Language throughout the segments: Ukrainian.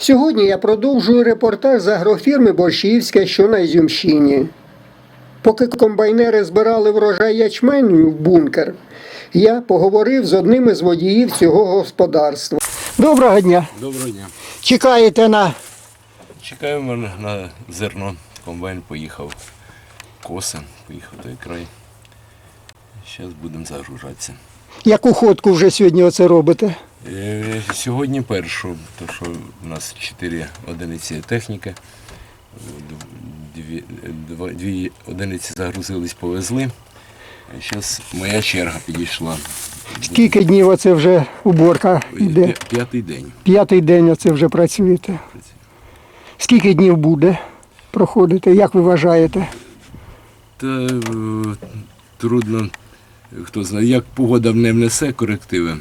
Сьогодні я продовжую репортаж з агрофірми Борщівська, що на Ізюмщині. Поки комбайнери збирали врожай ячменю в бункер, я поговорив з одним із водіїв цього господарства. Доброго дня! Доброго дня. Чекаєте на Чекаємо на, зерно. Комбайн поїхав коса, поїхав той край. Зараз будемо загружатися. яку ходку вже сьогодні оце робите? Е, сьогодні першу, то що в нас чотири одиниці техніки. Дві, дві одиниці загрузились, повезли. Зараз моя черга підійшла. Скільки днів оце вже уборка йде? П'ятий день. П'ятий день оце вже працюєте. Скільки днів буде проходити? Як ви вважаєте? Та е, трудно, хто знає, як погода не внесе корективи,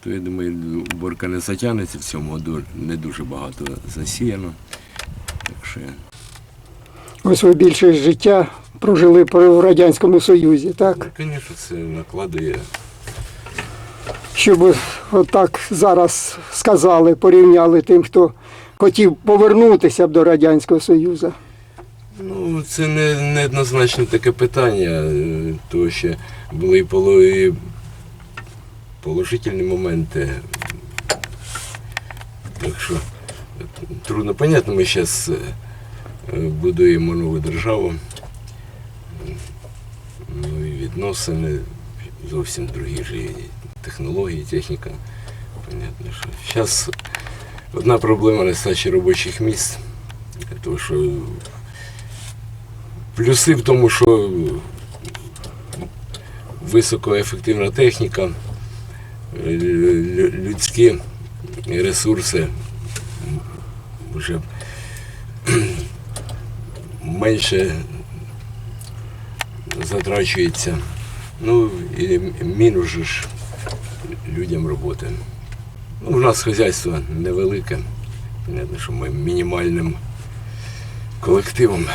то я думаю, уборка не затягнеться в цьому году, не дуже багато засіяно. Так що Ось ви більше життя прожили в Радянському Союзі, так? Звісно, це накладує. Щоб отак зараз сказали, порівняли тим, хто хотів повернутися б до Радянського Союзу. Ну, це не, неоднозначно таке питання, е, тому що були і поло- і положительні моменти. Так що трудно понятно, ми зараз будуємо нову державу. Ну і відносини зовсім другі ж технології, техніка. Понятно, що зараз одна проблема нестачі робочих місць, тому що Плюси в тому, що високоефективна техніка, людські ресурси вже менше затрачується. Ну і мінус ж людям роботи. Ну, у нас хазяйство невелике. Понятно, що ми мінімальним колективом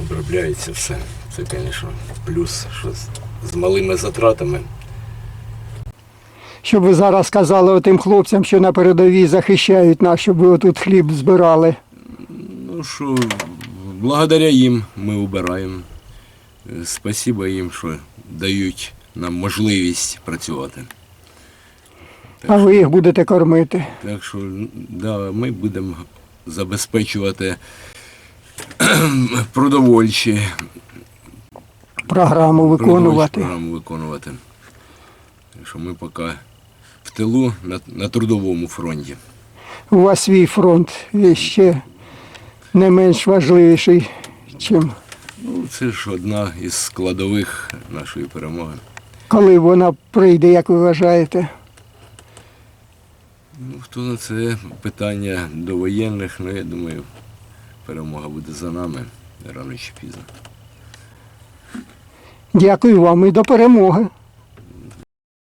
обробляється все. Це, звісно, плюс, що з малими затратами. Щоб ви зараз сказали тим хлопцям, що на передовій захищають нас, щоб ви отут хліб збирали. Ну що, благодаря їм ми убираємо. Е, Спасибо їм, що дають нам можливість працювати. А ви їх будете кормити. Так що да, ми будемо забезпечувати продовольчі Програму виконувати. програму виконувати. Так що ми поки в тилу на, на трудовому фронті. У вас свій фронт ще не менш важливіший, чим Ну, це ж одна із складових нашої перемоги. коли вона прийде, як ви вважаєте. Ну, хто на це питання до воєнних, ну я думаю, перемога буде за нами рано чи пізно. Дякую вам і до перемоги.